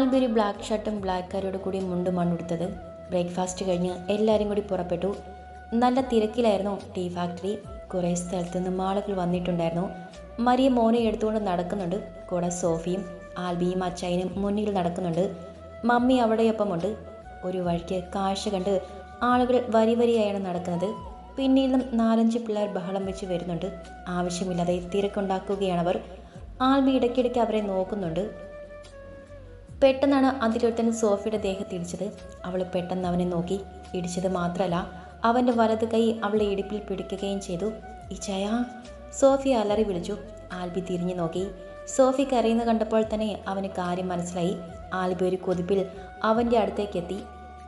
ആൽബി ഒരു ബ്ലാക്ക് ഷർട്ടും ബ്ലാക്ക് കാരോട് കൂടി മുണ്ടും മണ്ണുടുത്തത്. ബ്രേക്ക്ഫാസ്റ്റ് കഴിഞ്ഞ് എല്ലാവരും കൂടി പുറപ്പെട്ടു. നല്ല തിരക്കിലായിരുന്നു ടീ ഫാക്ടറി. കുറേ സ്ഥലത്തു നിന്നും ആളുകൾ വന്നിട്ടുണ്ടായിരുന്നു. മരിയ മോനെ എടുത്തുകൊണ്ട് നടക്കുന്നുണ്ട്. കൂടെ സോഫിയും ആൽബിയും അച്ചായനും മുന്നിൽ നടക്കുന്നുണ്ട്. മമ്മി അവിടെയൊപ്പമുണ്ട്. ഒരു വഴിക്ക് കാഴ്ച കണ്ട് ആളുകൾ വരി വരിയായാണ് നടക്കുന്നത്. പിന്നീടും നാലഞ്ച് പിള്ളേർ ബഹളം വെച്ച് വരുന്നുണ്ട്. ആവശ്യമില്ലാതെ തിരക്കുണ്ടാക്കുകയാണവർ. ആൽബി ഇടയ്ക്കിടയ്ക്ക് അവരെ നോക്കുന്നുണ്ട്. പെട്ടെന്നാണ് അതിലൊരുത്തൻ സോഫിയുടെ ദേഹത്ത് ഇടിച്ചത്. അവൾ പെട്ടെന്ന് അവനെ നോക്കി. ഇടിച്ചത് മാത്രമല്ല അവന്റെ വലത് കൈ അവളെ ഇടുപ്പിൽ പിടിക്കുകയും ചെയ്തു. ഇച്ചായ സോഫി അലറി വിളിച്ചു. ആൽബി തിരിഞ്ഞു നോക്കി. സോഫി കരയുന്ന കണ്ടപ്പോൾ തന്നെ അവന് കാര്യം മനസ്സിലായി. ആൽബി ഒരു കൊതിപ്പിൽ അവന്റെ അടുത്തേക്ക് എത്തി.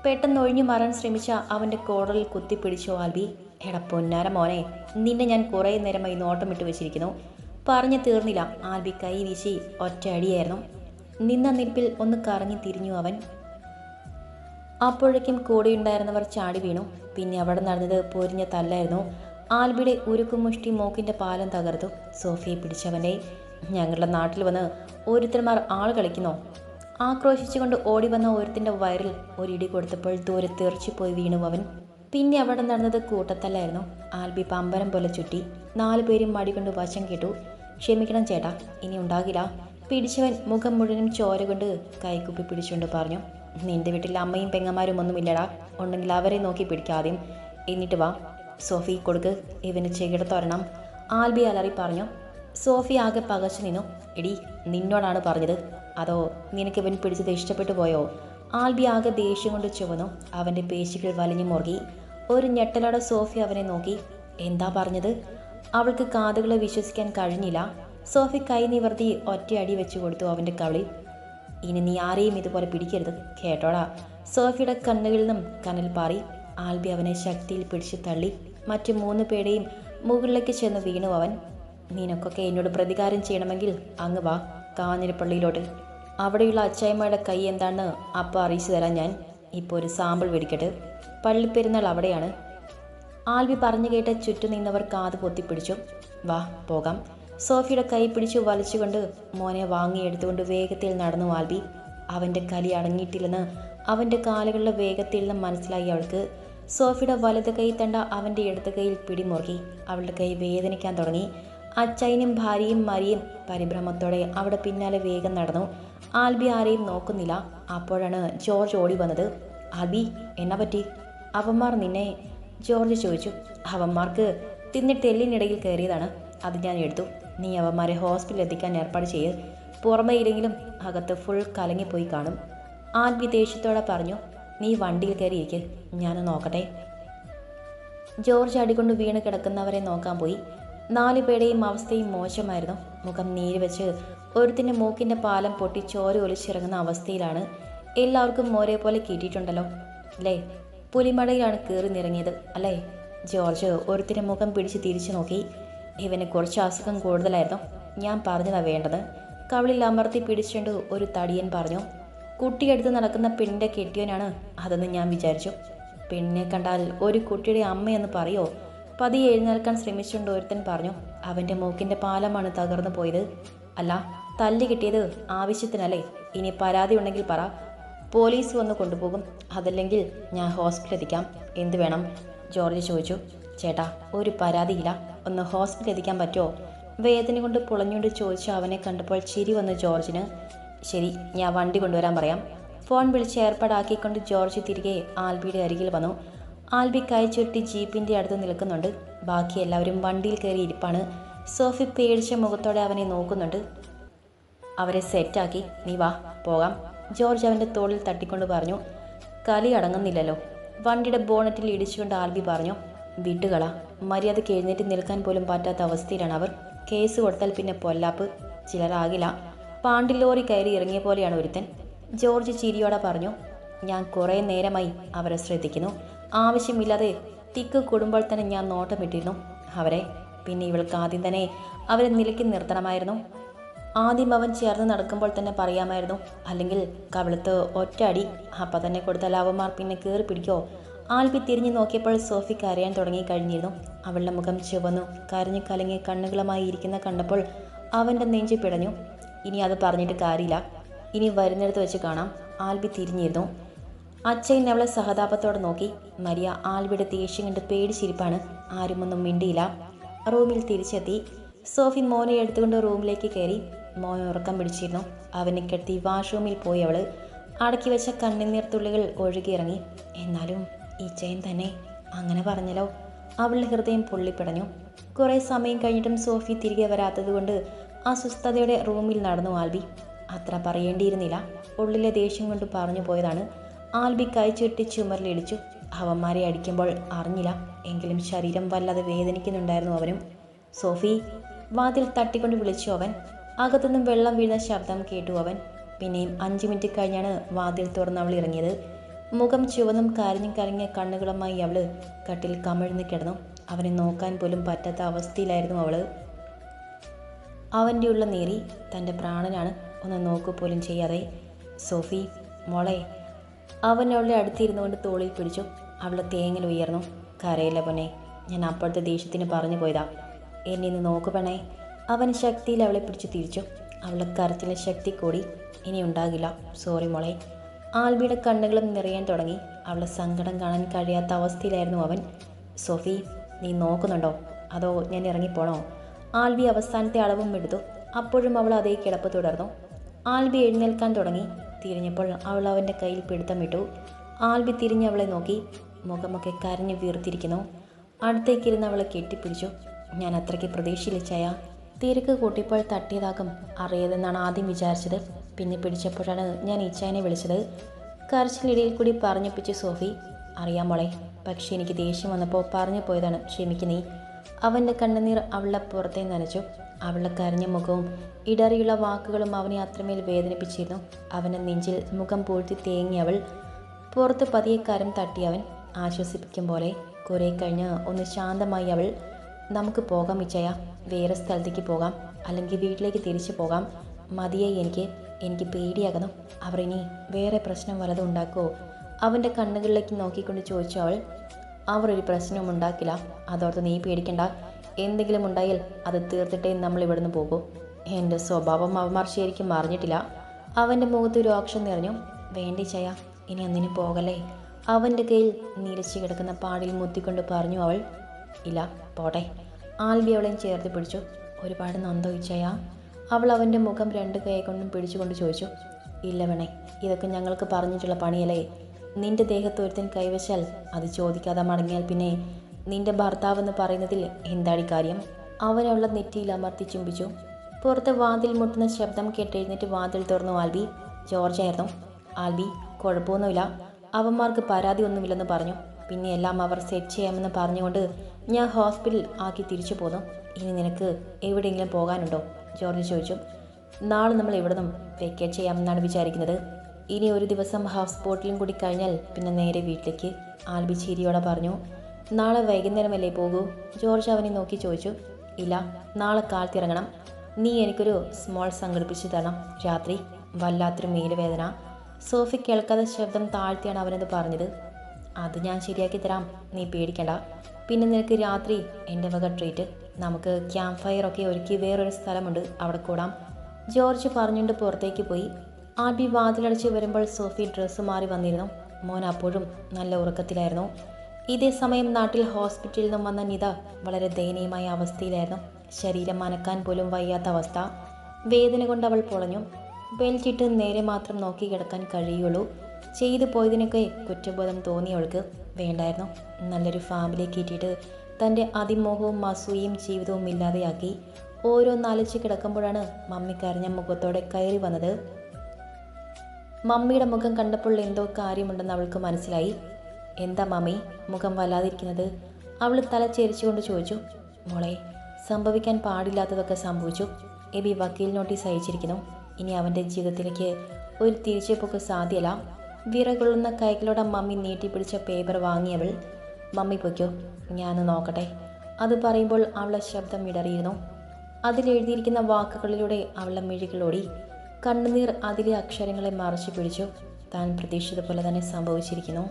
പെട്ടെന്ന് ഒഴിഞ്ഞു മാറാൻ ശ്രമിച്ച അവന്റെ കോടലിൽ കുത്തിപ്പിടിച്ചു ആൽബി. എടാ പൊന്നാര മോനെ നിന്നെ ഞാൻ കുറേ നേരമായി നോട്ടമിട്ട് വെച്ചിരിക്കുന്നു. പറഞ്ഞു തീർന്നില്ല. ആൽബി കൈ വീശി ഒറ്റ അടിയായിരുന്നു നിന്ന നിൽപ്പിൽ ഒന്ന് കറങ്ങി തിരിഞ്ഞു അവൻ. അപ്പോഴേക്കും കൂടെയുണ്ടായിരുന്നവർ ചാടി വീണു. പിന്നെ അവിടെ നടന്നത് പൊരിഞ്ഞ തല്ലായിരുന്നു. ആൽബിയുടെ ഉരുക്കുമുഷ്ടി മൂക്കിന്റെ പാലം തകർത്തു. സോഫിയെ പിടിച്ചവനെ ഞങ്ങളുടെ നാട്ടിൽ വന്ന് ഓരോരുത്തന്മാർ ആൾ കളിക്കുന്നോ? ആക്രോശിച്ചുകൊണ്ട് ഓടി വന്ന ഒരുത്തിന്റെ വയറിൽ ഒരിടി കൊടുത്തപ്പോൾ ദൂരെ തെറിച്ചുപോയി വീണു അവൻ. പിന്നെ അവിടെ നടന്നത് കൂട്ടത്തല്ലായിരുന്നു. ആൽബി പമ്പരം പോലെ ചുറ്റി നാലു പേരും മടികൊണ്ട് വശം കേട്ടു. ക്ഷമിക്കണം ചേട്ടാ ഇനി ഉണ്ടാകില്ല. പിടിച്ചവൻ മുഖം മുഴുവനും ചോര കൊണ്ട് കൈക്കുപ്പി പിടിച്ചുകൊണ്ട് പറഞ്ഞു നിന്റെ വീട്ടിൽ അമ്മയും പെങ്ങന്മാരും ഒന്നുമില്ലടാ. ഉണ്ടെങ്കിൽ അവരെ നോക്കി പിടിക്കാദ്യം എന്നിട്ട് വാ. സോഫി കൊടുക്ക്. ഇവന് ചെകിട ചെകിടത്തൊരണം ആൽബി അലറി പറഞ്ഞു സോഫി ആകെ പകച്ചു നിന്നു. എടി നിന്നോടാണ് പറഞ്ഞത്. അതോ നിനക്ക് ഇവൻ പിടിച്ചത് ഇഷ്ടപ്പെട്ടു പോയോ? ആൽബി ആകെ ദേഷ്യം കൊണ്ട് ചുവന്നു. അവന്റെ പേശികൾ വലിഞ്ഞു മുറുകി. ഒരു ഞെട്ടലോടെ സോഫി അവനെ നോക്കി. എന്താ പറഞ്ഞത്? അവൾക്ക് കാതുകളെ വിശ്വസിക്കാൻ കഴിഞ്ഞില്ല. സോഫി കൈ നിവർത്തി ഒറ്റയടി വെച്ചു കൊടുത്തു അവന്റെ കവിളിൽ. ഇനി നീ ആരെയും ഇതുപോലെ പിടിക്കരുത് കേട്ടോടാ. സോഫിയുടെ കണ്ണുകളിൽ നിന്നും കനൽ പാറി. ആൽബി അവനെ ശക്തിയിൽ പിടിച്ചു തള്ളി. മറ്റു മൂന്ന് പേടെയും മുകളിലേക്ക് ചെന്ന് വീണു അവൻ. നിനക്കൊക്കെ എന്നോട് പ്രതികാരം ചെയ്യണമെങ്കിൽ അങ്ങ് വാ കാഞ്ഞിരപ്പള്ളിയിലോട്ട്. അവിടെയുള്ള അച്ചായ്മയുടെ കൈ എന്താണെന്ന് അപ്പം അറിയിച്ചു തരാം ഞാൻ. ഇപ്പോൾ ഒരു സാമ്പിൾ വെടിക്കട്ട്. പള്ളിപ്പെരുന്നാൾ അവിടെയാണ്. ആൽബി പറഞ്ഞു കേട്ട് ചുറ്റു നിന്നവർ കാത് പൊത്തിപ്പിടിച്ചു. വാ പോകാം. സോഫിയുടെ കൈ പിടിച്ചു വലിച്ചുകൊണ്ട് മോനെ വാങ്ങിയെടുത്തുകൊണ്ട് വേഗത്തിൽ നടന്നു ആൽബി. അവന്റെ കലി അടങ്ങിയിട്ടില്ലെന്ന് അവന്റെ കാലുകളുടെ വേഗത്തിൽ നിന്ന് മനസ്സിലായി അവൾക്ക്. സോഫിയുടെ വലത് കൈ തണ്ട അവന്റെ ഇടത് കൈയിൽ പിടിമുറുകി. അവളുടെ കൈ വേദനിക്കാൻ തുടങ്ങി. അച്ചൈനും ഭാര്യയും മരിയും പരിഭ്രമത്തോടെ അവിടെ പിന്നാലെ വേഗം നടന്നു. ആൽബി ആരെയും നോക്കുന്നില്ല. അപ്പോഴാണ് ജോർജ് ഓടി വന്നത്. ആൽബി എന്നാ പറ്റി? അവന്മാർ നിന്നെ? ജോർജ് ചോദിച്ചു. അവന്മാർക്ക് തിന്നിട്ട് എല്ലിനിടയിൽ കയറിയതാണ്. അത് ഞാൻ എടുത്തു. നീ അവന്മാരെ ഹോസ്പിറ്റലിൽ എത്തിക്കാൻ ഏർപ്പാട് ചെയ്യ് പുറമേ ഇല്ലെങ്കിലും അകത്ത് ഫുൾ കലങ്ങിപ്പോയി കാണും. ആൽബി ദേഷ്യത്തോടെ പറഞ്ഞു നീ വണ്ടിയിൽ കയറിയിരിക്കെ ഞാൻ നോക്കട്ടെ. ജോർജ് അടികൊണ്ട് വീണ് കിടക്കുന്നവരെ നോക്കാൻ പോയി. നാലു പേരുടെയും അവസ്ഥയും മോശമായിരുന്നു. മുഖം നീര് വെച്ച് ഒരുത്തിന്റെ മൂക്കിന്റെ പാലം പൊട്ടി ചോര ഒലിച്ചിറങ്ങുന്ന അവസ്ഥയിലാണ് എല്ലാവർക്കും ഒരേപോലെ കിട്ടിയിട്ടുണ്ടല്ലോ അല്ലേ? പുലിമടയിലാണ് കയറി നിറങ്ങിയത് അല്ലേ? ജോർജ് ഒരുത്തിന്റെ മുഖം പിടിച്ച് തിരിച്ചു നോക്കി. ഇവന് കുറച്ച് അസുഖം കൂടുതലായിരുന്നു. ഞാൻ പറഞ്ഞതാ വേണ്ടത്. കവിളിൽ അമർത്തി പിടിച്ചുകൊണ്ട് ഒരു തടിയൻ പറഞ്ഞു കുട്ടിയെടുത്ത് നടക്കുന്ന പെണ്ണിന്റെ കെട്ടിയവനാണ് അതെന്ന് ഞാൻ വിചാരിച്ചു. പെണ്ണിനെ കണ്ടാൽ ഒരു കുട്ടിയുടെ അമ്മയെന്ന് പറയോ? പതിയെ എഴുന്നേൽക്കാൻ ശ്രമിച്ചുകൊണ്ട് ഒരുത്തൻ പറഞ്ഞു അവന്റെ മൂക്കിന്റെ പാലമാണ് തകർന്നു പോയത്. അല്ല തല്ലി കിട്ടിയത് ആവശ്യത്തിനല്ലേ. ഇനി പരാതി ഉണ്ടെങ്കിൽ പറ. പോലീസ് വന്ന് കൊണ്ടുപോകും. അതല്ലെങ്കിൽ ഞാൻ ഹോസ്പിറ്റലിൽ എത്തിക്കാം. എന്ത് വേണം? ജോർജ് ചോദിച്ചു. ചേട്ടാ ഒരു പരാതിയില്ല. ഒന്ന് ഹോസ്പിറ്റലിൽ എത്തിക്കാൻ പറ്റുമോ? വേദന കൊണ്ട് പുളഞ്ഞുകൊണ്ട് ചോദിച്ചു അവനെ കണ്ടപ്പോൾ ചിരി വന്നു ജോർജിന്. ശരി ഞാൻ വണ്ടി കൊണ്ടുവരാൻ പറയാം. ഫോൺ വിളിച്ച് ഏർപ്പാടാക്കിക്കൊണ്ട് ജോർജ് തിരികെ ആൽബിയുടെ അരികിൽ വന്നു. ആൽബി കൈ ചുരുട്ടി ജീപ്പിന്റെ അടുത്ത് നിൽക്കുന്നുണ്ട്. ബാക്കി എല്ലാവരും വണ്ടിയിൽ കയറി ഇരിപ്പാണ്. സോഫി പേടിച്ച മുഖത്തോടെ അവനെ നോക്കുന്നുണ്ട്. അവരെ സെറ്റാക്കി നീ വാ പോകാം. ജോർജ് അവന്റെ തോളിൽ തട്ടിക്കൊണ്ട് പറഞ്ഞു. കലി അടങ്ങുന്നില്ലല്ലോ. വണ്ടിയുടെ ബോണറ്റിൽ ഇടിച്ചുകൊണ്ട് ആൽബി പറഞ്ഞു. വിട്ടുകള. മര്യാദയ്ക്ക് എഴുന്നേറ്റ് നിൽക്കാൻ പോലും പറ്റാത്ത അവസ്ഥയിലാണ് അവർ. കേസ് കൊടുത്താൽ പിന്നെ പൊല്ലാപ്പ്. ചിലരാകില്ല. പാണ്ടില്ലോറി കയറി ഇറങ്ങിയ പോലെയാണ് ഒരുത്തൻ. ജോർജ് ചിരിയോടെ പറഞ്ഞു ഞാൻ കുറേ നേരമായി അവരെ ശ്രദ്ധിക്കുന്നു. ആവശ്യമില്ലാതെ തിക്ക് കൂടുമ്പോൾ തന്നെ ഞാൻ നോട്ടമിട്ടിരുന്നു. അവരെ പിന്നെ ഇവൾക്ക് ആദ്യം തന്നെ അവരെ നിലയ്ക്ക് നിർത്തണമായിരുന്നു. ആദ്യം അവൻ ചേർന്ന് നടക്കുമ്പോൾ തന്നെ പറയാമായിരുന്നു അല്ലെങ്കിൽ കവിളത്ത് ഒറ്റ അടി. അപ്പം തന്നെ കൊടുത്താൽ അവന്മാർ പിന്നെ കയറി പിടിക്കോ. ആൽബി തിരിഞ്ഞു നോക്കിയപ്പോൾ സോഫി കരയാൻ തുടങ്ങി കഴിഞ്ഞിരുന്നു അവളുടെ മുഖം ചുവന്നു കരഞ്ഞു കലങ്ങിയ കണ്ണുകളുമായി ഇരിക്കുന്ന കണ്ടപ്പോൾ അവന്റെ നെഞ്ചു പിടഞ്ഞു. ഇനി അത് പറഞ്ഞിട്ട് കാര്യമില്ല. ഇനി വരുന്നിടത്ത് വെച്ച് കാണാം. ആൽബി തിരിഞ്ഞിരുന്നു. അച്ഛൻ അവളെ സഹതാപത്തോടെ നോക്കി. മരിയ ആൽബിയുടെ ദേഷ്യം കണ്ട് പേടിച്ചിരിപ്പാണ്. ആരുമൊന്നും മിണ്ടിയില്ല. റൂമിൽ തിരിച്ചെത്തി. സോഫി മോനെ എടുത്തുകൊണ്ട് റൂമിലേക്ക് കയറി. മോൻ ഉറക്കം പിടിച്ചിരുന്നു. അവനെ കെട്ടി വാഷ്റൂമിൽ പോയി അവൾ അടക്കി വെച്ച കണ്ണിനീർത്തുള്ളികൾ ഒഴുകിയിറങ്ങി. എന്നാലും ഈ ചെയിൻ തന്നെ അങ്ങനെ പറഞ്ഞല്ലോ. അവളുടെ ഹൃദയം പൊള്ളിപ്പിടഞ്ഞു. കുറേ സമയം കഴിഞ്ഞിട്ടും സോഫി തിരികെ വരാത്തതുകൊണ്ട് അസ്വസ്ഥതയുടെ റൂമിൽ നടന്നു ആൽബി. അത്ര പറയേണ്ടിയിരുന്നില്ല. ഉള്ളിലെ ദേഷ്യം കൊണ്ട് പറഞ്ഞു പോയതാണ്. ആൽബി കൈ ചുരുട്ടി ചുമരിലിടിച്ചു അവന്മാരെ അടിക്കുമ്പോൾ അറിഞ്ഞില്ല. എങ്കിലും ശരീരം വല്ലാതെ വേദനിക്കുന്നുണ്ടായിരുന്നു അവനും. സോഫി വാതിൽ തട്ടിക്കൊണ്ട് വിളിച്ചു അവൻ. അകത്തുനിന്നും വെള്ളം വീഴുന്ന ശബ്ദം കേട്ടു അവൻ. പിന്നെയും അഞ്ച് മിനിറ്റ് കഴിഞ്ഞാണ് വാതിൽ തുറന്ന് അവൾ ഇറങ്ങിയത്. മുഖം ചുവന്നും കരഞ്ഞും കരങ്ങിയ കണ്ണുകളുമായി അവൾ കട്ടിൽ കമിഴ്ന്ന് കിടന്നു. അവനെ നോക്കാൻ പോലും പറ്റാത്ത അവസ്ഥയിലായിരുന്നു അവൾ. അവന്റെ ഉള്ള നേറി. തന്റെ പ്രാണനാണ്. ഒന്ന് നോക്കുപോലും ചെയ്യാതെ. സോഫി മോളെ. അവൻ അവളുടെ അടുത്തിരുന്നു കൊണ്ട് തോളിൽ പിടിച്ചു. അവളെ തേങ്ങൽ ഉയർന്നു. കരയില്ല പൊന്നെ. ഞാൻ അപ്പോഴത്തെ ദേഷ്യത്തിന് പറഞ്ഞു പോയതാ. എന്നെ ഇന്ന് നോക്കു പെണ്ണേ. അവൻ ശക്തിയിൽ അവളെ പിടിച്ചു തിരിച്ചു. അവളെ കരച്ചിലെ ശക്തി കൂടി ഇനി ഉണ്ടാകില്ല. സോറി മോളെ. ആൽബിയുടെ കണ്ണുകളും നിറയാൻ തുടങ്ങി. അവളെ സങ്കടം കാണാൻ കഴിയാത്ത അവസ്ഥയിലായിരുന്നു അവൻ. സോഫി നീ നോക്കുന്നുണ്ടോ? അതോ ഞാൻ ഇറങ്ങിപ്പോണോ? ആൽബി അവസാനത്തെ അളവും എടുത്തു. അപ്പോഴും അവൾ അതേ കിടപ്പ് തുടർന്നു. ആൽബി എഴുന്നേൽക്കാൻ തുടങ്ങി. തിരിഞ്ഞപ്പോൾ അവൾ അവന്റെ കയ്യിൽ പിടുത്തമിട്ടു ആൽബി തിരിഞ്ഞ് അവളെ നോക്കി. മുഖമൊക്കെ കരഞ്ഞു വീർത്തിരിക്കുന്നു. അടുത്തേക്കിരുന്ന് അവളെ കെട്ടിപ്പിടിച്ചു. ഞാൻ അത്രയ്ക്ക് പ്രതീക്ഷയില്ല തിരക്ക് കൂട്ടിപ്പോൾ തട്ടിയതാകും അറിയതെന്നാണ് ആദ്യം വിചാരിച്ചത്. പിന്നെ പിടിച്ചപ്പോഴാണ് ഞാൻ ഇച്ചായനെ വിളിച്ചത്. കരച്ചിലിടയിൽ കൂടി പറഞ്ഞിപ്പിച്ചു സോഫി അറിയാം മോളെ പക്ഷേ എനിക്ക് ദേഷ്യം വന്നപ്പോൾ പറഞ്ഞു പോയതാണ് ക്ഷമിക്കുന്നേ അവന്റെ കണ്ണുനീർ അവളുടെ പുറത്തെ നനച്ചു. അവളുടെ കരഞ്ഞ മുഖവും ഇടറിയുള്ള വാക്കുകളും അവനെ അത്രമേൽ വേദനിപ്പിച്ചിരുന്നു. അവന്റെ നെഞ്ചിൽ മുഖം പൂഴ്ത്തി തേങ്ങി അവൾ പുറത്ത് പതിയെ കരം തട്ടി അവൻ ആശ്വസിപ്പിക്കും പോലെ കുറേ കഴിഞ്ഞ് ഒന്ന് ശാന്തമായി അവൾ നമുക്ക് പോകാം ഇച്ചയ വേറെ സ്ഥലത്തേക്ക് പോകാം അല്ലെങ്കിൽ വീട്ടിലേക്ക് തിരിച്ചു പോകാം മതിയായി എനിക്ക്. എനിക്ക് പേടിയാകുന്നു. അവർ ഇനി വേറെ പ്രശ്നം വല്ലതും ഉണ്ടാക്കുമോ അവന്റെ കണ്ണുകളിലേക്ക് നോക്കിക്കൊണ്ട് ചോദിച്ചു അവൾ. അവർ ഒരു പ്രശ്നവും ഉണ്ടാക്കില്ല. അതോർത്ത് നീ പേടിക്കണ്ട. എന്തെങ്കിലും ഉണ്ടായാൽ അത് തീർത്തിട്ടേ നമ്മൾ ഇവിടുന്ന് പോകൂ. എന്റെ സ്വഭാവം അവന്മാർ ശരിക്കും അറിഞ്ഞിട്ടില്ല. അവന്റെ മുഖത്ത് ഒരു ഓപ്ഷൻ നിറഞ്ഞു. വേണ്ടി ചയ ഇനി അന്നിന് പോകല്ലേ? അവന്റെ കയ്യിൽ നിരച്ചു കിടക്കുന്ന പാടിൽ മുത്തിക്കൊണ്ട് പറഞ്ഞു അവൾ. ഇല്ല പോട്ടെ. ആൽബി അവളെയും ചേർത്ത് പിടിച്ചു. ഒരുപാട് നന്ദോയിച്ചയാ അവൾ അവന്റെ മുഖം രണ്ട് കൈ കൊണ്ടും പിടിച്ചുകൊണ്ട് ചോദിച്ചു ഇല്ല വേണേ ഇതൊക്കെ ഞങ്ങൾക്ക് പറഞ്ഞിട്ടുള്ള പണിയല്ലേ? നിന്റെ ദേഹത്ത് ഒരുത്തൻ കൈവശാൽ അത് ചോദിക്കാതെ മടങ്ങിയാൽ പിന്നെ നിന്റെ ഭർത്താവെന്ന് പറയുന്നതിൽ എന്താടി കാര്യം? അവനുള്ള നെറ്റിയിൽ അമർത്തി ചുംബിച്ചു. പുറത്ത് വാതിൽ മുട്ടുന്ന ശബ്ദം കേട്ടെഴുന്നേറ്റ് വാതിൽ തുറന്നു. ആൽബി ജോർജ് ആയിരുന്നു. ആൽബി കുഴപ്പമൊന്നുമില്ല. അവന്മാർക്ക് പരാതി ഒന്നുമില്ലെന്ന് പറഞ്ഞു. പിന്നെ എല്ലാം അവർ സെറ്റ് ചെയ്യാമെന്ന് പറഞ്ഞുകൊണ്ട് ഞാൻ ഹോസ്പിറ്റൽ ആക്കി തിരിച്ചു പോന്നു. ഇനി നിനക്ക് എവിടെയെങ്കിലും പോകാനുണ്ടോ? ജോർജ് ചോദിച്ചു നാളെ നമ്മൾ ഇവിടെ നിന്നും വെക്കേറ്റ് ചെയ്യാമെന്നാണ് വിചാരിക്കുന്നത്? ഇനി ഒരു ദിവസം ഹൗസ് ബോട്ടിലും കൂടി കഴിഞ്ഞാൽ പിന്നെ നേരെ വീട്ടിലേക്ക് ആൽബി ചിരിയോടെ പറഞ്ഞു. നാളെ വൈകുന്നേരമല്ലേ പോകൂ? ജോർജ് അവനെ നോക്കി ചോദിച്ചു. ഇല്ല നാളെ കാലത്തിറങ്ങണം നീ എനിക്കൊരു സ്മോൾ സംഘടിപ്പിച്ച് തരണം. രാത്രി വല്ലാത്തൊരു മേലുവേദന. സോഫി കേൾക്കാതെ ശബ്ദം താഴ്ത്തിയാണ് അവനത് പറഞ്ഞത്. അത് ഞാൻ ശരിയാക്കി തരാം. നീ പേടിക്കണ്ട. പിന്നെ നിനക്ക് രാത്രി എന്റെ വക ട്രീറ്റ് നമുക്ക് ക്യാമ്പ് ഫയർ ഒക്കെ ഒരുക്കി വേറൊരു സ്ഥലമുണ്ട് അവിടെ കൂടാം. ജോർജ് പറഞ്ഞുകൊണ്ട് പുറത്തേക്ക് പോയി. ആൽബി വാതിലടച്ച് വരുമ്പോൾ സോഫി ഡ്രസ്സ് മാറി വന്നിരുന്നു. മോൻ അപ്പോഴും നല്ല ഉറക്കത്തിലായിരുന്നു. ഇതേ സമയം നാട്ടിൽ ഹോസ്പിറ്റലിൽ നിന്നും വന്ന നിത വളരെ ദയനീയമായ അവസ്ഥയിലായിരുന്നു. ശരീരം അനക്കാൻ പോലും വയ്യാത്ത അവസ്ഥ. വേദന കൊണ്ട് അവൾ പൊളഞ്ഞു. ബെൽറ്റിട്ട് നേരെ മാത്രം നോക്കി കിടക്കാൻ കഴിയുള്ളൂ. ചെയ്തു പോയതിനൊക്കെ കുറ്റബോധം തോന്നിയവൾക്ക് വേണ്ടായിരുന്നു. നല്ലൊരു ഫാമിലി കിട്ടിയിട്ട് തന്റെ അതിമോഹവും അസൂയയും ജീവിതവും ഇല്ലാതെയാക്കി ഓരോന്നാലിച്ച് കിടക്കുമ്പോഴാണ് മമ്മി മുഖത്തോടെ കയറി വന്നത്. മമ്മിയുടെ മുഖം കണ്ടപ്പോൾ എന്തോ കാര്യമുണ്ടെന്ന് അവൾക്ക് മനസ്സിലായി. എന്താ മമ്മി മുഖം വല്ലാതിരിക്കുന്നത്? അവൾ തല ചെരിച്ചുകൊണ്ട് ചോദിച്ചു. മോളെ സംഭവിക്കാൻ പാടില്ലാത്തതൊക്കെ സംഭവിച്ചു. എബി വക്കീൽ നോട്ടീസ് അയച്ചിരിക്കുന്നു. ഇനി അവന്റെ ജീവിതത്തിലേക്ക് ഒരു തിരിച്ചുപോക്ക് സാധ്യല്ല. വിറകൊള്ളുന്ന കൈകളോടെ മമ്മി നീട്ടിപ്പിടിച്ച പേപ്പർ വാങ്ങിയവൾ മമ്മി പൊയ്ക്കോ ഞാൻ നോക്കട്ടെ. അത് പറയുമ്പോൾ അവളെ ശബ്ദം ഇടറിയിരുന്നു. അതിലെഴുതിയിരിക്കുന്ന വാക്കുകളിലൂടെ അവളുടെ മിഴികളോടി കണ്ണുനീർ അതിലെ അക്ഷരങ്ങളെ മറച്ചു പിടിച്ചു. താൻ പ്രതീക്ഷിച്ചതുപോലെ തന്നെ സംഭവിച്ചിരിക്കുന്നു.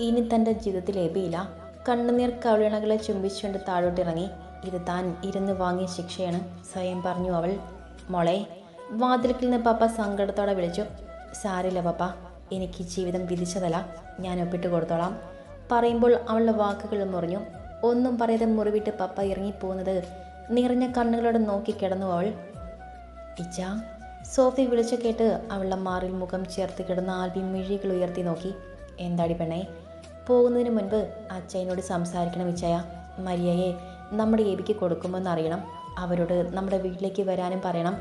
ഇനി തന്റെ ജീവിതത്തിൽ എബിയില്ല കണ്ണുനീർ കവിളിണകളെ ചുംബിച്ചുകൊണ്ട് താഴോട്ടിറങ്ങി. ഇത് താൻ ഇരുന്ന് വാങ്ങിയ ശിക്ഷയാണ് സ്വയം പറഞ്ഞു അവൾ. മോളെ വാതിൽക്കിൽ നിന്ന് പപ്പ സങ്കടത്തോടെ വിളിച്ചു. സാരില്ല പപ്പ എനിക്ക് ജീവിതം വിധിച്ചതല്ല. ഞാൻ ഒപ്പിട്ട് കൊടുത്തോളാം. പറയുമ്പോൾ അവളുടെ വാക്കുകൾ മുറിഞ്ഞു. ഒന്നും പറയാതെ മുറിവിട്ട് പപ്പ ഇറങ്ങിപ്പോകുന്നത് നിറഞ്ഞ കണ്ണുകളോട് നോക്കി കിടന്നു അവൾ. ഇച്ച സോഫി വിളിച്ചു കേട്ട് അവളുടെ മാറിൽ മുഖം ചേർത്ത് കിടന്ന ആൽബി മിഴികൾ ഉയർത്തി നോക്കി. എന്താടി പെണ്ണേ പോകുന്നതിന് മുൻപ് അച്ഛനോട് സംസാരിക്കണം ഇച്ചയ. മരിയയെ നമ്മുടെ എബിക്ക് കൊടുക്കുമെന്ന് അറിയണം. അവരോട് നമ്മുടെ വീട്ടിലേക്ക് വരാനും പറയണം.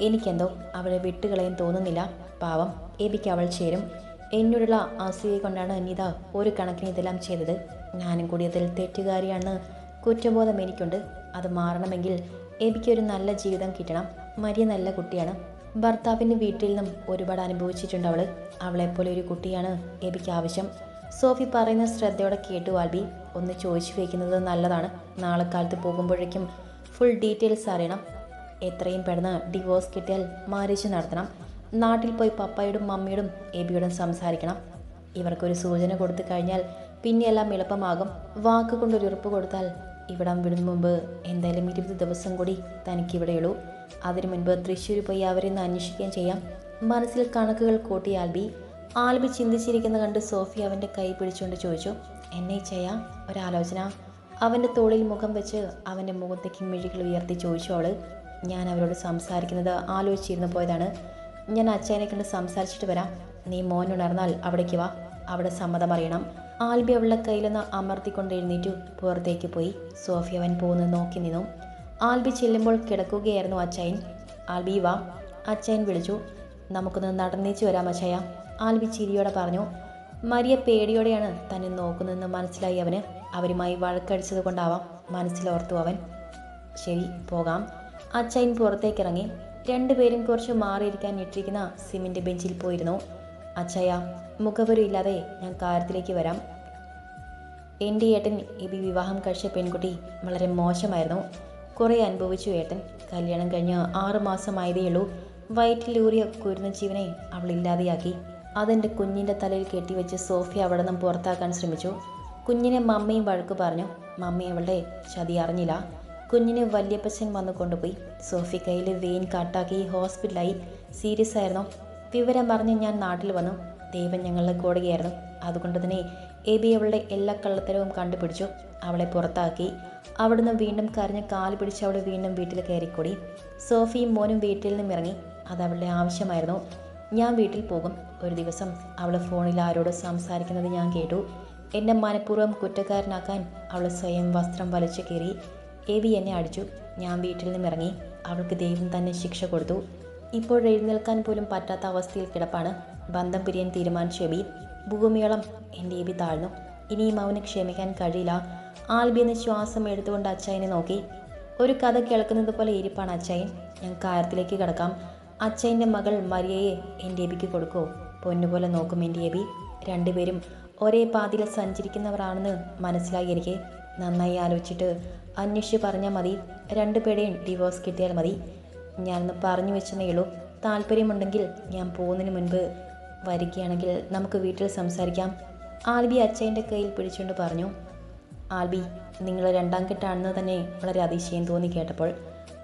എനിക്കെന്തോ അവളെ വിട്ടുകളയാൻ തോന്നുന്നില്ല. പാവം എബിക്ക് അവൾ ചേരും. എന്നോടുള്ള ആസിയെ കൊണ്ടാണ് അനിത ഒരു കണക്കിന് ഇതെല്ലാം ചെയ്തത്. ഞാനും കൂടി അതിൽ തെറ്റുകാരിയാണെന്ന് കുറ്റബോധം എനിക്കുണ്ട്. അത് മാറണമെങ്കിൽ എബിക്ക് ഒരു നല്ല ജീവിതം കിട്ടണം. മരിയ നല്ല കുട്ടിയാണ്. ഭർത്താവിന്റെ വീട്ടിൽ നിന്നും ഒരുപാട് അനുഭവിച്ചിട്ടുണ്ട് അവൾ. അവളെപ്പോലെ ഒരു കുട്ടിയാണ് എബിക്ക് ആവശ്യം. സോഫി പറയുന്ന ശ്രദ്ധയോടെ കേട്ടു ആൽബി. ഒന്ന് ചോദിച്ചു വയ്ക്കുന്നത് നല്ലതാണ്. നാളെ കാലത്ത് പോകുമ്പോഴേക്കും ഫുൾ ഡീറ്റെയിൽസ് അറിയണം. എത്രയും പെട്ടെന്ന് ഡിവോഴ്സ് കിട്ടിയാൽ മാരേജ് നടത്തണം. നാട്ടിൽ പോയി പപ്പായോടും മമ്മിയോടും എബിയോടും സംസാരിക്കണം. ഇവർക്കൊരു സൂചന കൊടുത്തു കഴിഞ്ഞാൽ പിന്നെ എല്ലാം എളുപ്പമാകും വാക്കുകൊണ്ടൊരു ഉറപ്പ് കൊടുത്താൽ ഇവിടം വിടുന്ന മുമ്പ് എന്തായാലും ഇരുപത് ദിവസം കൂടി തനിക്കിവിടെയുള്ളൂ അതിനു മുൻപ് തൃശ്ശൂർ പോയി അവരെ ഒന്ന് അന്വേഷിക്കുകയും ചെയ്യാം. മനസ്സിൽ കണക്കുകൾ കൂട്ടി ആൽബി ആൽബി ചിന്തിച്ചിരിക്കുന്ന കണ്ട് സോഫി അവന്റെ കൈ പിടിച്ചുകൊണ്ട് ചോദിച്ചു എന്നെ ചെയ്യാം ഒരാലോചന? അവന്റെ തോളിൽ മുഖം വെച്ച് അവന്റെ മുഖത്തേക്ക് മിഴികൾ ഉയർത്തി ചോദിച്ചു അവൾ ഞാൻ അവരോട് സംസാരിക്കുന്നത് ആലോചിച്ചിരുന്നു പോയതാണ്. ഞാൻ അച്ഛനെ കണ്ട് സംസാരിച്ചിട്ട് വരാം. നീ മോൻ ഉണർന്നാൽ അവിടേക്ക് വാ. അവിടെ സമ്മതം അറിയണം. ആൽബി അവളുടെ കയ്യിലൊന്ന് അമർത്തിക്കൊണ്ട് എഴുന്നേറ്റു. പുറത്തേക്ക് പോയി. സോഫി അവൻ പോകുന്നത് നോക്കി നിന്നു. ആൽബി ചെല്ലുമ്പോൾ കിടക്കുകയായിരുന്നു അച്ചായൻ ആൽബി വാ. അച്ചായൻ വിളിച്ചു. നമുക്കൊന്ന് നടന്നേച്ച് വരാം അച്ചായ ആൽബി ചിരിയോടെ പറഞ്ഞു. മരിയ പേടിയോടെയാണ് തന്നെ നോക്കുന്നതെന്ന് മനസ്സിലായി അവന്. അവരുമായി വഴക്കടിച്ചത് കൊണ്ടാവാം. മനസ്സിലോർത്തു അവൻ. ശരി പോകാം. അച്ചായൻ പുറത്തേക്കിറങ്ങി. രണ്ടുപേരും കുറച്ച് മാറിയിരിക്കാൻ ഇട്ടിരിക്കുന്ന സിമിന്റെ ബെഞ്ചിൽ പോയിരുന്നു. അച്ഛയ ഇല്ലാതെ ഞാൻ കാര്യത്തിലേക്ക് വരാം. എന്റെ ഏട്ടൻ ഇബി വിവാഹം കഴിച്ച പെൺകുട്ടി വളരെ മോശമായിരുന്നു. കുറേ അനുഭവിച്ചു ഏട്ടൻ. കല്യാണം കഴിഞ്ഞ് ആറുമാസമായതേയുള്ളൂ വയറ്റിലൂറിയ കുരുന്ന ജീവനെ അവൾ ഇല്ലാതെയാക്കി. അതെന്റെ കുഞ്ഞിന്റെ തലയിൽ കെട്ടിവെച്ച് സോഫിയ അവിടെ നിന്നും പുറത്താക്കാൻ ശ്രമിച്ചു. കുഞ്ഞിനെ മമ്മയും വഴക്ക് പറഞ്ഞു. മമ്മി അവളുടെ ചതി അറിഞ്ഞില്ല. കുഞ്ഞിനെ വല്യപ്പച്ചൻ വന്ന് കൊണ്ടുപോയി. സോഫി കയ്യിൽ വെയിൻ കാട്ടാക്കി ഹോസ്പിറ്റലായി. സീരിയസ് ആയിരുന്നു. വിവരം പറഞ്ഞ് ഞാൻ നാട്ടിൽ വന്നു. ദൈവം ഞങ്ങളുടെ കൂടെയായിരുന്നു അതുകൊണ്ട് തന്നെ എ ബി അവളുടെ എല്ലാ കള്ളത്തരവും കണ്ടുപിടിച്ചു. അവളെ പുറത്താക്കി. അവിടുന്ന് വീണ്ടും കരഞ്ഞ് കാൽ പിടിച്ച് അവൾ വീണ്ടും വീട്ടിൽ കയറിക്കൂടി. സോഫിയും മോനും വീട്ടിൽ നിന്നും ഇറങ്ങി. അത് അവളുടെ ആവശ്യമായിരുന്നു. ഞാൻ വീട്ടിൽ പോകും. ഒരു ദിവസം അവൾ ഫോണിൽ ആരോട് സംസാരിക്കുന്നത് ഞാൻ കേട്ടു. എന്നെ മനഃപൂർവം കുറ്റക്കാരനാക്കാൻ അവൾ സ്വയം വസ്ത്രം വലിച്ചു കയറി എവി എന്നെ അടിച്ചു. ഞാൻ വീട്ടിൽ നിന്നും ഇറങ്ങി അവൾക്ക് ദൈവം തന്നെ ശിക്ഷ കൊടുത്തു. ഇപ്പോൾ എഴുന്നേൽക്കാൻ പോലും പറ്റാത്ത അവസ്ഥയിൽ കിടപ്പാണ്. ബന്ധം പിരിയാൻ തീരുമാനിച്ചു എബി. ഭൂമിയോളം എന്റെ എബി താഴ്ന്നു. ഇനിയും അവന് ക്ഷമിക്കാൻ കഴിയില്ല. ആൽബി ശ്വാസം എടുത്തുകൊണ്ട് അച്ചായനെ നോക്കി. ഒരു കഥ കേൾക്കുന്നത് പോലെ ഇരിപ്പാണ് അച്ചായൻ. ഞാൻ കാര്യത്തിലേക്ക് കിടക്കാം. അച്ചായന്റെ മകൾ മരിയയെ എന്റെ എബിക്ക് കൊടുക്കോ. പൊന്നുപോലെ നോക്കും എന്റെ എബി. രണ്ടുപേരും ഒരേ പാതിയിൽ സഞ്ചരിക്കുന്നവരാണെന്ന് മനസ്സിലായി എനിക്ക്. നന്നായി ആലോചിച്ചിട്ട് അന്വേഷിച്ച് പറഞ്ഞാൽ മതി. രണ്ടുപേരുടെയും ഡിവോഴ്സ് കിട്ടിയാൽ മതി. ഞാനൊന്ന് പറഞ്ഞു വെച്ചെന്നേ ഉള്ളൂ. താല്പര്യമുണ്ടെങ്കിൽ ഞാൻ പോകുന്നതിന് മുൻപ് വരികയാണെങ്കിൽ നമുക്ക് വീട്ടിൽ സംസാരിക്കാം. ആൽബി അച്ഛന്റെ കയ്യിൽ പിടിച്ചുകൊണ്ട് പറഞ്ഞു. ആൽബി നിങ്ങൾ രണ്ടാം കെട്ടാണെന്ന് തന്നെ വളരെ അതിശയം തോന്നി കേട്ടപ്പോൾ.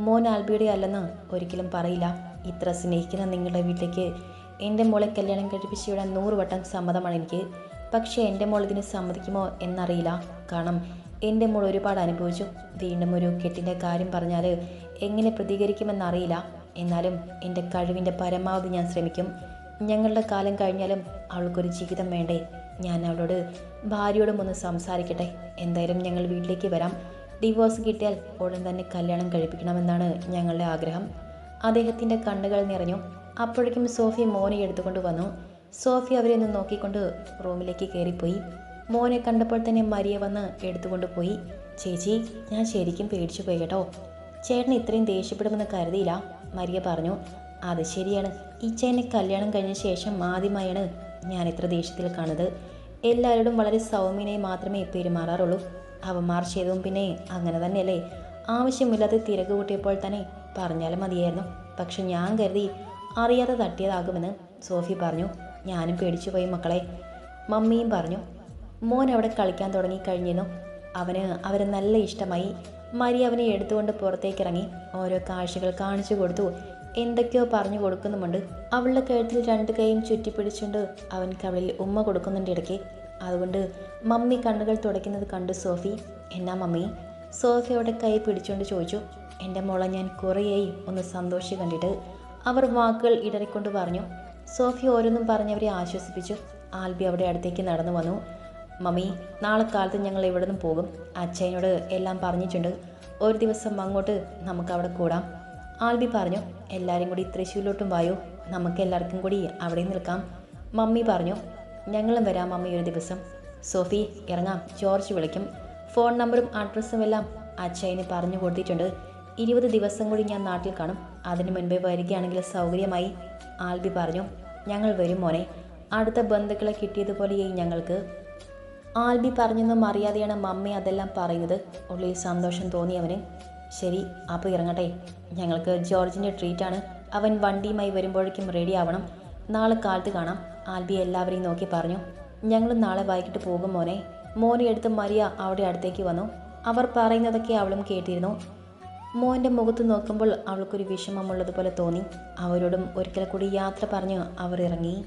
മോൻ ആൽബിയുടെ അല്ലെന്ന് ഒരിക്കലും പറയില്ല. ഇത്ര സ്നേഹിക്കുന്ന നിങ്ങളുടെ വീട്ടിലേക്ക് എന്റെ മോളെ കല്യാണം കഴിപ്പിച്ച് വിടാൻ നൂറ് വട്ടം സമ്മതമാണ് എനിക്ക്. പക്ഷേ എന്റെ മോൾ ഇതിന് സമ്മതിക്കുമോ എന്നറിയില്ല. കാരണം എന്റെ മോൾ ഒരുപാട് അനുഭവിച്ചു. വീണ്ടും ഒരു കെട്ടിന്റെ കാര്യം പറഞ്ഞാൽ എങ്ങനെ പ്രതികരിക്കുമെന്നറിയില്ല. എന്നാലും എന്റെ കഴിവിന്റെ പരമാവധി ഞാൻ ശ്രമിക്കും. ഞങ്ങളുടെ കാലം കഴിഞ്ഞാലും അവൾക്കൊരു ജീവിതം വേണ്ടേ. ഞാൻ അവളോട് ഭാര്യയോടും ഒന്ന് സംസാരിക്കട്ടെ. എന്തായാലും ഞങ്ങൾ വീട്ടിലേക്ക് വരാം. ഡിവോഴ്സ് കിട്ടിയാൽ ഉടൻ തന്നെ കല്യാണം കഴിപ്പിക്കണമെന്നാണ് ഞങ്ങളുടെ ആഗ്രഹം. അദ്ദേഹത്തിന്റെ കണ്ണുകൾ നിറഞ്ഞു. അപ്പോഴേക്കും സോഫി മോനെ എടുത്തുകൊണ്ട് വന്നു. സോഫി അവരെ ഒന്ന് നോക്കിക്കൊണ്ട് റൂമിലേക്ക് കയറിപ്പോയി. മോനെ കണ്ടപ്പോൾ തന്നെ മരിയ വന്ന് എടുത്തുകൊണ്ട് പോയി. ചേച്ചി ഞാൻ ശരിക്കും പേടിച്ചു പോയി കേട്ടോ. ചേട്ടൻ ഇത്രയും ദേഷ്യപ്പെടുമെന്ന് കരുതിയില്ല മരിയ പറഞ്ഞു. അത് ശരിയാണ്. ഇച്ചേനെ കല്യാണം കഴിഞ്ഞ ശേഷം ആദ്യമായാണ് ഞാൻ ഇത്ര ദേഷ്യത്തിൽ കാണുന്നത്. എല്ലാവരോടും വളരെ സൗമ്യനായി മാത്രമേ പെരുമാറാറുള്ളൂ. അവന്മാർ ചെയ്തതും പിന്നെ അങ്ങനെ തന്നെയല്ലേ. ആവശ്യമില്ലാതെ തിരക്ക് കൂട്ടിയപ്പോൾ തന്നെ പറഞ്ഞാലും മതിയായിരുന്നു. പക്ഷെ ഞാൻ കരുതി അറിയാതെ തട്ടിയതാകുമെന്ന് സോഫി പറഞ്ഞു. ഞാനും പേടിച്ചു പോയി മക്കളെ മമ്മിയും പറഞ്ഞു. മോൻ അവിടെ കളിക്കാൻ തുടങ്ങി കഴിഞ്ഞിരുന്നു. അവന് അവരെ നല്ല ഇഷ്ടമായി. മരി അവനെ എടുത്തുകൊണ്ട് പുറത്തേക്കിറങ്ങി. ഓരോ കാഴ്ചകൾ കാണിച്ചു കൊടുത്തു. എന്തൊക്കെയോ പറഞ്ഞു കൊടുക്കുന്നുമുണ്ട്. അവളുടെ കഴുത്തിൽ രണ്ട് കൈയും ചുറ്റിപ്പിടിച്ചുകൊണ്ട് അവൻ കവളിൽ ഉമ്മ കൊടുക്കുന്നുണ്ട് ഇടയ്ക്ക്. അതുകൊണ്ട് മമ്മി കണ്ണുകൾ തുടയ്ക്കുന്നത് കണ്ടു സോഫി. എന്നാ മമ്മി? സോഫിയോടെ കൈ പിടിച്ചുകൊണ്ട് ചോദിച്ചു. എന്റെ മോളെ ഞാൻ കുറേയായി ഒന്ന് സന്തോഷിച്ച് കണ്ടിട്ട്. അവർ വാക്കുകൾ ഇടറിക്കൊണ്ട് പറഞ്ഞു. സോഫി ഓരോന്നും പറഞ്ഞവരെ ആശ്വസിപ്പിച്ചു. ആൽബി അവിടെ അടുത്തേക്ക് നടന്നു വന്നു. മമ്മി നാളെ കാലത്ത് ഞങ്ങൾ എവിടെ നിന്നും പോകും? അച്ഛനോട് എല്ലാം പറഞ്ഞിട്ടുണ്ട്. ഒരു ദിവസം അങ്ങോട്ട് നമുക്ക് അവിടെ കൂടാം. ആൽബി പറഞ്ഞു എല്ലാവരും കൂടി തൃശ്ശൂരിലോട്ടും വായോ? നമുക്ക് എല്ലാവർക്കും കൂടി അവിടെ നിൽക്കാം. മമ്മി പറഞ്ഞു ഞങ്ങളും വരാം മമ്മി ഒരു ദിവസം. സോഫി ഇറങ്ങാം. ജോർജ് വിളിക്കും. ഫോൺ നമ്പറും അഡ്രസ്സും എല്ലാം അച്ഛന് പറഞ്ഞു കൊടുത്തിട്ടുണ്ട്. ഇരുപത് ദിവസം കൂടി ഞാൻ നാട്ടിൽ കാണും. അതിനു മുൻപേ വരികയാണെങ്കിൽ സൗകര്യമായി ആൽബി പറഞ്ഞു. ഞങ്ങൾ വരും മോനെ. അടുത്ത ബന്ധുക്കളെ കിട്ടിയതുപോലെയായി ഞങ്ങൾക്ക്. ആൽബി പറഞ്ഞൊന്നും അറിയാതെയാണ് മമ്മി അതെല്ലാം പറയുന്നത്. ഉള്ളിൽ സന്തോഷം തോന്നി അവന്. ശരി അപ്പോൾ ഇറങ്ങട്ടെ. ഞങ്ങൾക്ക് ജോർജിന്റെ ട്രീറ്റാണ് അവൻ വണ്ടിയുമായി വരുമ്പോഴേക്കും റെഡി ആവണം. നാളെ കാലത്ത് കാണാം. ആൽബി എല്ലാവരെയും നോക്കി പറഞ്ഞു. ഞങ്ങൾ നാളെ വൈകിട്ട് പോകും മോനെ. മോനെ എടുത്ത് മരിയ അവിടെ അടുത്തേക്ക് വന്നു. അവർ പറയുന്നതൊക്കെ അവളും കേട്ടിരുന്നു. മോന്റെ മുഖത്ത് നോക്കുമ്പോൾ അവൾക്കൊരു വിഷമമുള്ളതുപോലെ തോന്നി. അവരോടും ഒരിക്കൽ കൂടി യാത്ര പറഞ്ഞ് അവർ ഇറങ്ങി.